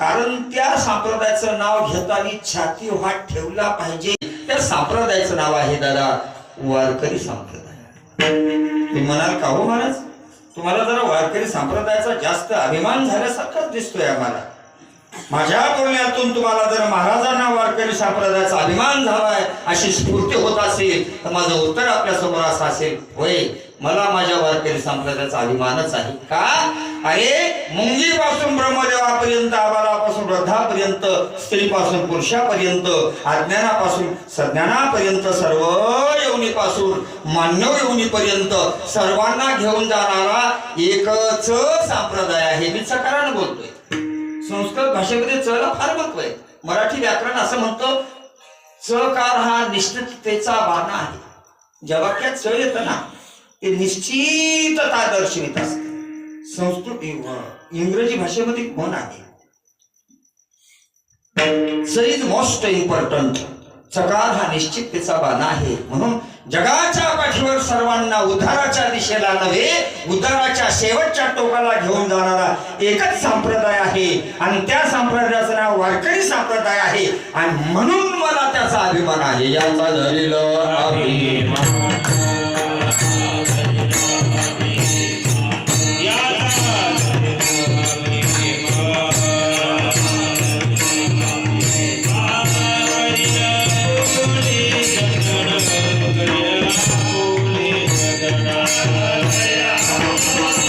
कारण त्या संप्रदायाचं नाव घेताना छाती वाट ठेवला पाहिजे. त्या संप्रदायाचं नाव आहे दादा वारकरी संप्रदाय. तुम्ही म्हणाल का हो महाराज? तुम्हाला जरा वारकरी संप्रदायाचा जास्त अभिमान झाल्यासारखाच दिसतोय आम्हाला. माझ्या बोलण्यातून तुम्हाला जर महाराजांना वारकरी संप्रदायाचा अभिमान झालाय अशी स्फूर्ती होत असेल तर माझं उत्तर आपल्यासमोर असं असेल होय मला माझ्या वारकरी संप्रदायाचा अभिमानच आहे. का? अरे मुंगीपासून ब्रह्मदेवापर्यंत आबालापासून वृद्धापर्यंत स्त्रीपासून पुरुषापर्यंत अज्ञानापासून सज्ञानापर्यंत सर्व येवणीपासून मानव येवणीपर्यंत सर्वांना घेऊन जाणारा एकच संप्रदाय आहे. मी सकारानं बोलतोय. भाषेमध्ये चला फार महत्त्व आहे. मराठी व्याकरण असं म्हणतं चकार हा निश्चिततेचा बाणा आहे. ज्या वाक्यात च येतं ना ते निश्चितता दर्शवित असते. संस्कृत इंग्रजी भाषेमध्ये म्हण आहे. च इज मोस्ट इम्पॉर्टंट चकार हा निश्चिततेचा बाणा आहे. म्हणून जगाच्या उद्धाराच्या दिशेला नव्हे उद्धाराच्या शेवटच्या टोकाला घेऊन जाणारा एकच संप्रदाय आहे. आणि त्या संप्रदायाचं नाव वारकरी संप्रदाय आहे. आणि म्हणून मला त्याचा अभिमान आहे. याचा झालेला अभिमान. やった!